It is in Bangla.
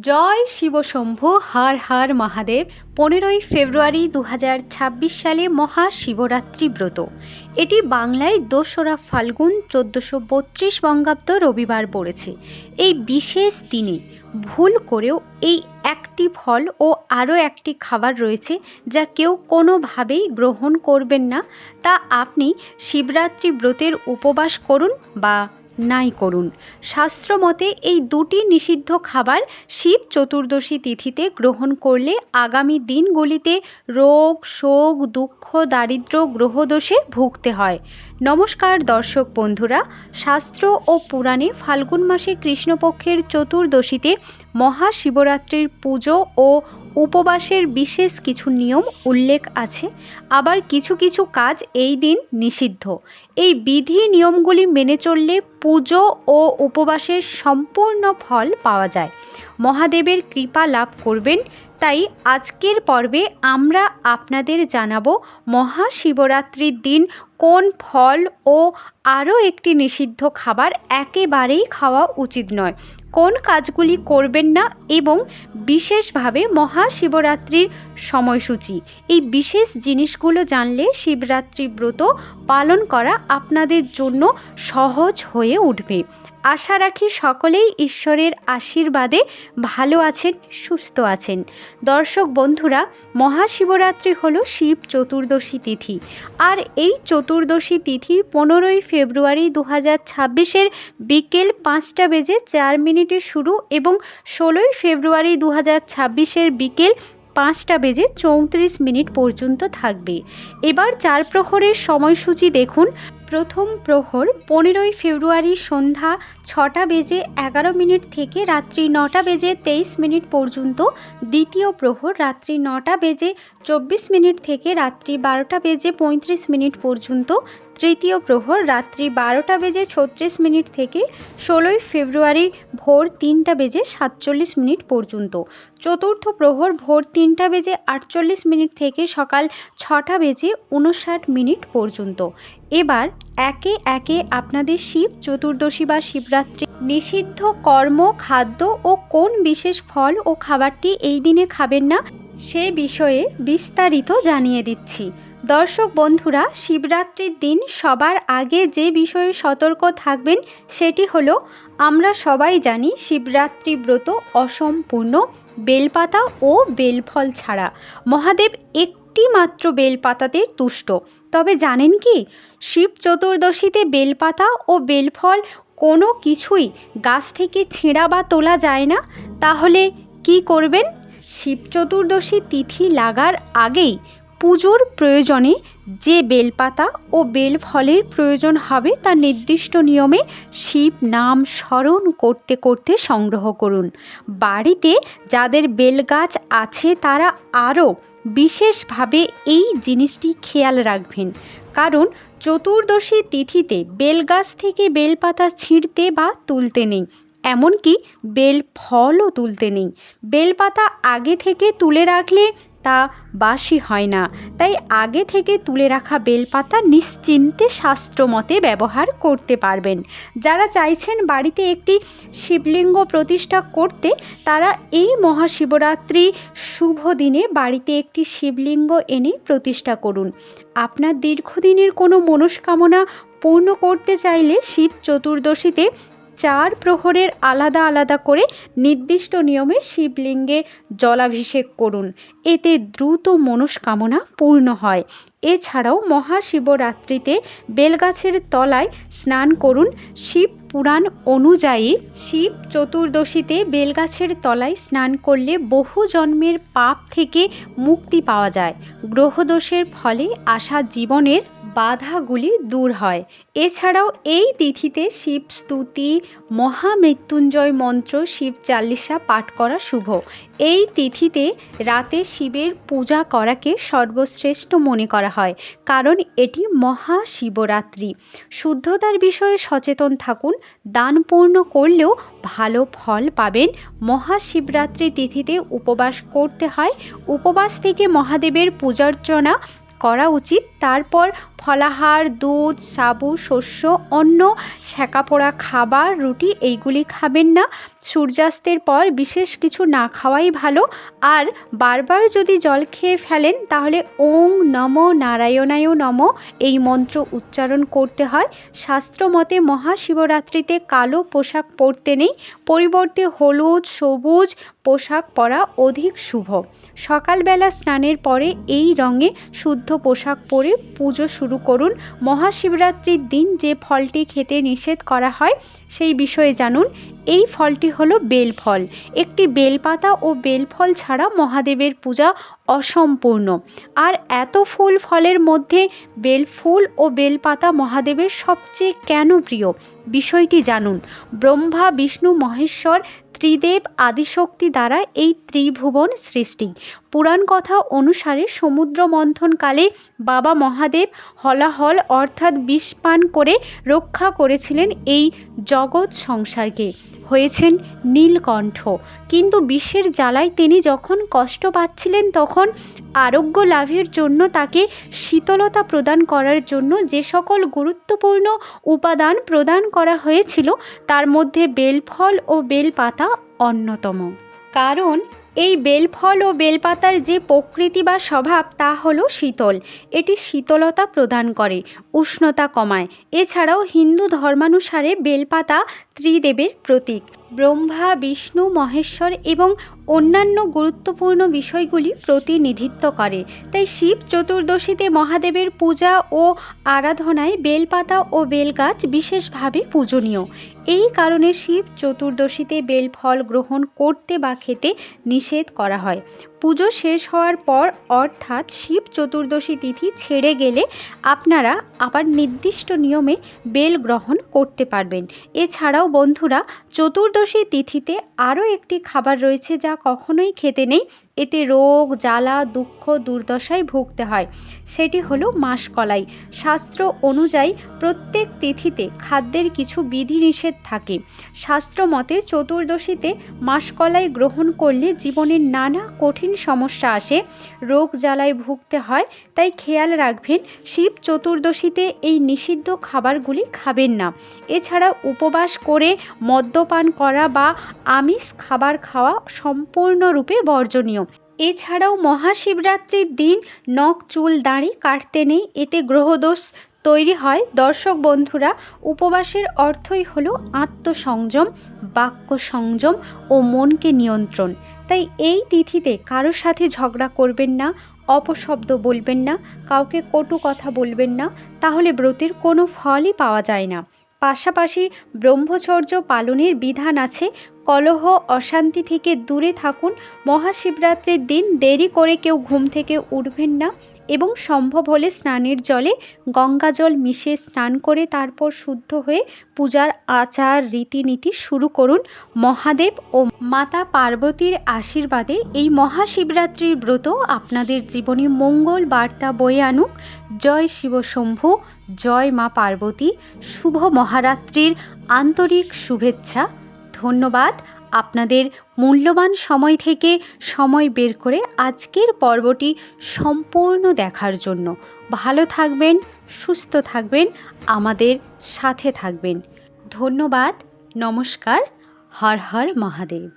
জয় শিবশম্ভু, হার হার মহাদেব, পনেরোই ফেব্রুয়ারি দু হাজার ছাব্বিশ সালে মহাশিবরাত্রি ব্রত। এটি বাংলায় দোসরা ফাল্গুন চোদ্দোশো বত্রিশ বঙ্গাব্দ রবিবার পড়েছে। এই বিশেষ দিনে ভুল করেও এই একটি ফল ও আরও একটি খাবার রয়েছে যা কেউ কোনোভাবেই গ্রহণ করবেন না। তা আপনি শিবরাত্রি ব্রতের উপবাস করুন বা নাই করুন। শাস্ত্রমতে এই দুটি নিষিদ্ধ খাবার শিব চতুর্দশী তিথিতে গ্রহণ করলে আগামী দিনগুলিতে রোগ, শোক, দুঃখ দারিদ্র গ্রহদোষে ভুগতে হয়। নমস্কার দর্শক বন্ধুরা, শাস্ত্র ও পুরাণে ফাল্গুন মাসে কৃষ্ণপক্ষের চতুর্দশীতে মহাশিবরাত্রির পুজো ও উপবাসের বিশেষ কিছু নিয়ম উল্লেখ আছে। আবার কিছু কিছু কাজ এই দিন নিষিদ্ধ। এই বিধি নিয়মগুলি মেনে চললে পুজো ও উপবাসের সম্পূর্ণ ফল পাওয়া যায়। মহাদেবের কৃপা লাভ করবেন তাই আজকের পর্বে আমরা আপনাদের জানাব মহাশিবরাত্রির দিন কোন ফল ও আরও একটি নিষিদ্ধ খাবার একেবারেই খাওয়া উচিত নয়। কোন কাজগুলি করবেন না এবং বিশেষভাবে মহাশিবরাত্রির সময়সূচি। এই বিশেষ জিনিসগুলো জানলে শিবরাত্রি ব্রত পালন করা আপনাদের জন্য সহজ হয়ে উঠবে। আশা রাখি সকলেই ঈশ্বরের আশীর্বাদে ভালো আছেন, সুস্থ আছেন। দর্শক বন্ধুরা, মহাশিবরাত্রি হলো শিব চতুর্দশী তিথি। আর এই চতুর্দশী তিথি পনেরোই ফেব্রুয়ারি দু হাজার ছাব্বিশের বিকেল পাঁচটা বেজে চার মিনিটে শুরু এবং ষোলোই ফেব্রুয়ারি দু হাজার ছাব্বিশের বিকেল পাঁচটা বেজে চৌত্রিশ মিনিট পর্যন্ত থাকবে। এবার চার প্রহরের সময়সূচি দেখুন। প্রথম প্রহর পনেরোই ফেব্রুয়ারি সন্ধ্যা ছটা বেজে এগারো মিনিট থেকে রাত্রি নটা বেজে তেইশ মিনিট পর্যন্ত দ্বিতীয় প্রহর রাত্রি নটা বেজে চব্বিশ মিনিট থেকে রাত্রি বারোটা বেজে পঁয়ত্রিশ মিনিট পর্যন্ত তৃতীয় প্রহর রাত্রি বারোটা বেজে ছত্রিশ মিনিট থেকে ষোলোই ফেব্রুয়ারি ভোর তিনটা বেজে সাতচল্লিশ মিনিট পর্যন্ত। চতুর্থ প্রহর ভোর তিনটা বেজে আটচল্লিশ মিনিট থেকে সকাল ছটা বেজে উনষাট মিনিট পর্যন্ত। এবার একে একে আপনাদের শিব, চতুর্দশী বা শিবরাত্রি, নিষিদ্ধ কর্ম, খাদ্য ও কোন বিশেষ ফল ও খাবারটি এই দিনে খাবেন না সে বিষয়ে বিস্তারিত জানিয়ে দিচ্ছি। দর্শক বন্ধুরা, শিবরাত্রির দিন সবার আগে যে বিষয়ে সতর্ক থাকবেন সেটি হলো, আমরা সবাই জানি শিবরাত্রি ব্রত অসম্পূর্ণ, বেলপাতা ও বেলফল ছাড়া। মহাদেব একটি মাত্র বেলপাতাতে তুষ্ট। তবে জানেন কি, শিব চতুর্দশীতে বেলপাতা ও বেলফল কোনো কিছুই গাছ থেকে ছেঁড়া বা তোলা যায় না। তাহলে কি করবেন? শিব চতুর্দশী তিথি লাগার আগেই পুজোর প্রয়োজনে যে বেলপাতা ও বেলফলের প্রয়োজন হবে তা নির্দিষ্ট নিয়মে শিব নাম স্মরণ করতে করতে সংগ্রহ করুন। বাড়িতে যাদের বেল গাছ আছে তারা আরও বিশেষভাবে এই জিনিসটি খেয়াল রাখবেন। কারণ চতুর্দশী তিথিতে বেলগাছ থেকে বেলপাতা ছিঁড়তে বা তুলতে নেই, এমনকি বেল ফলও তুলতে নেই। বেলপাতা আগে থেকে তুলে রাখলে তা বাসি হয় না। তাই আগে থেকে তুলে রাখা বেলপাতা নিশ্চিন্তে শাস্ত্রমতে ব্যবহার করতে পারবেন। যারা চাইছেন বাড়িতে একটি শিবলিঙ্গ প্রতিষ্ঠা করতে, তারা এই মহাশিবরাত্রি শুভ দিনে বাড়িতে একটি শিবলিঙ্গ এনে প্রতিষ্ঠা করুন। আপনার দীর্ঘদিনের কোনো মনস্কামনা পূর্ণ করতে চাইলে শিব চতুর্দশীতে চার প্রহরের আলাদা আলাদা করে নির্দিষ্ট নিয়মে শিবলিঙ্গে জলাভিষেক করুন। এতে দ্রুত মনস্কামনা পূর্ণ হয়। এছাড়াও মহাশিবরাত্রিতে বেলগাছের তলায় স্নান করুন। শিব পুরাণ অনুযায়ী শিব চতুর্দশীতে বেলগাছের তলায় স্নান করলে বহু জন্মের পাপ থেকে মুক্তি পাওয়া যায়। গ্রহদোষের ফলে আসা জীবনের বাধাগুলি দূর হয়। এছাড়াও এই তিথিতে শিব স্তুতি, মহামৃত্যুঞ্জয় মন্ত্র, শিব চাল্লিশা পাঠ করা শুভ। এই তিথিতে রাতে শিবের পূজা করাকে সর্বশ্রেষ্ঠ মনে করা হয়, কারণ এটি মহাশিবরাত্রি। শুদ্ধতার বিষয়ে সচেতন থাকুন দান পূর্ণ করলেও ভালো ফল পাবেন। মহাশিবরাত্রি তিথিতে উপবাস করতে হয়। উপবাস থেকে মহাদেবের পূজার্চনা করা উচিত। তারপর ফলাহার, দুধ, সাবু, শস্য অন্য সেকা পোড়া খাবার, রুটি, এইগুলি খাবেন না। সূর্যাস্তের পর বিশেষ কিছু না খাওয়াই ভালো। আর বারবার যদি জল খেয়ে ফেলেন, তাহলে ওং নম নারায়ণায় নম এই মন্ত্র উচ্চারণ করতে হয়। শাস্ত্র মতে মহাশিবরাত্রিতে কালো পোশাক পরতে নেই। পরিবর্তে হলুদ, সবুজ পোশাক পরা অধিক শুভ। সকালবেলা স্নানের পরে এই রঙে শুদ্ধ পোশাক পরে পুজো শুরু করুন। মহাশিবরাত্রির দিন যে ফলটি খেতে নিষেধ করা হয়, সেই বিষয়ে জানুন। এই ফলটি হলো বেলফল একটি বেলপাতা ও বেলফল ছাড়া মহাদেবের পূজা অসম্পূর্ণ। আর এত ফুল ফলের মধ্যে বেলফুল ও বেলপাতা মহাদেবের সবচেয়ে কেন প্রিয়? বিষয়টি জানুন। ব্রহ্মা, বিষ্ণু, মহেশ্বর ত্রিদেব আদিশক্তি দ্বারা এই ত্রিভুবন সৃষ্টি। পুরাণ কথা অনুসারে সমুদ্র মন্থনকালে বাবা মহাদেব হলাহল অর্থাৎ বিষ পান করে রক্ষা করেছিলেন এই জগৎ সংসারকে। হয়েছেন নীলকণ্ঠ। কিন্তু বিষের জ্বালায় তিনি যখন কষ্ট পাচ্ছিলেন, তখন আরোগ্য লাভের জন্য তাকে শীতলতা প্রদান করার জন্য যে সকল গুরুত্বপূর্ণ উপাদান প্রদান করা হয়েছিল, তার মধ্যে বেলফল ও বেলপাতা অন্যতম। কারণ এই বেলফল ও বেলপাতার যে প্রকৃতি বা স্বভাব, তা হলো শীতল। এটি শীতলতা প্রদান করে, উষ্ণতা কমায়। এছাড়াও হিন্দু ধর্মানুসারে বেলপাতা ত্রিদেবের প্রতীক। ব্রহ্মা, বিষ্ণু, মহেশ্বর এবং অন্যান্য গুরুত্বপূর্ণ বিষয়গুলি প্রতিনিধিত্ব করে। তাই শিব চতুর্দশীতে মহাদেবের পূজা ও আরাধনায় বেলপাতা ও বেলগাছ বিশেষভাবে পূজনীয়। এই কারণে শিব চতুর্দশীতে বেলফল গ্রহণ করতে বা খেতে নিষেধ করা হয়। পুজো শেষ হওয়ার পর অর্থাৎ শিব চতুর্দশী তিথি ছেড়ে গেলে আপনারা আবার নির্দিষ্ট নিয়মে বেল গ্রহণ করতে পারবেন। এছাড়াও বন্ধুরা, চতুর্দশী তিথিতে আরও একটি খাবার রয়েছে যা কখনোই খেতে নেই এতে রোগ, জ্বালা, দুঃখ, দুর্দশায় ভুগতে হয়। সেটি হলো মাসকলাই। শাস্ত্র অনুযায়ী প্রত্যেক তিথিতে খাদ্যের কিছু বিধিনিষেধ থাকে। শাস্ত্র মতে চতুর্দশীতে মাসকলাই গ্রহণ করলে জীবনের নানা কঠিন সমস্যা আসে। রোগ জ্বালায় ভুগতে হয়, তাই খেয়াল রাখবেন, শিব চতুর্দশীতে এই নিষিদ্ধ খাবারগুলি খাবেন না। এছাড়া উপবাস করে মদ্যপান করা বা আমিষ খাবার খাওয়া সম্পূর্ণরূপে বর্জনীয়। এছাড়াও মহাশিবরাত্রির দিন নখ, চুল, দাঁড়ি কাটতে নেই, এতে গ্রহদোষ তৈরি হয়। দর্শক বন্ধুরা, উপবাসের অর্থই হলো আত্মসংযম, বাক্য সংযম ও মনকে নিয়ন্ত্রণ। তাই এই তিথিতে কারোর সাথে ঝগড়া করবেন না, অপশব্দ বলবেন না, কাউকে কটু কথা বলবেন না, তাহলে ব্রতের কোনো ফলই পাওয়া যায় না। পাশাপাশি ব্রহ্মচর্য পালনের বিধান আছে, কলহ অশান্তি থেকে দূরে থাকুন, মহাশিবরাত্রির দিন দেরি করে কেউ ঘুম থেকে উঠবেন না। এবং সম্ভব হলে স্নানের জলে গঙ্গা জল মিশিয়ে স্নান করে তারপর শুদ্ধ হয়ে পূজার আচার রীতিনীতি শুরু করুন মহাদেব ও মাতা পার্বতীর আশীর্বাদে এই মহাশিবরাত্রির ব্রত আপনাদের জীবনে মঙ্গল বার্তা বয়ে আনুক। জয় শিবশম্ভু জয় মা পার্বতী। শুভ মহারাত্রির আন্তরিক শুভেচ্ছা। ধন্যবাদ। আপনাদের মূল্যবান সময় থেকে সময় বের করে আজকের পর্বটি সম্পূর্ণ দেখার জন্য। ভালো থাকবেন, সুস্থ থাকবেন, আমাদের সাথে থাকবেন। ধন্যবাদ, নমস্কার, হর হর মহাদেব।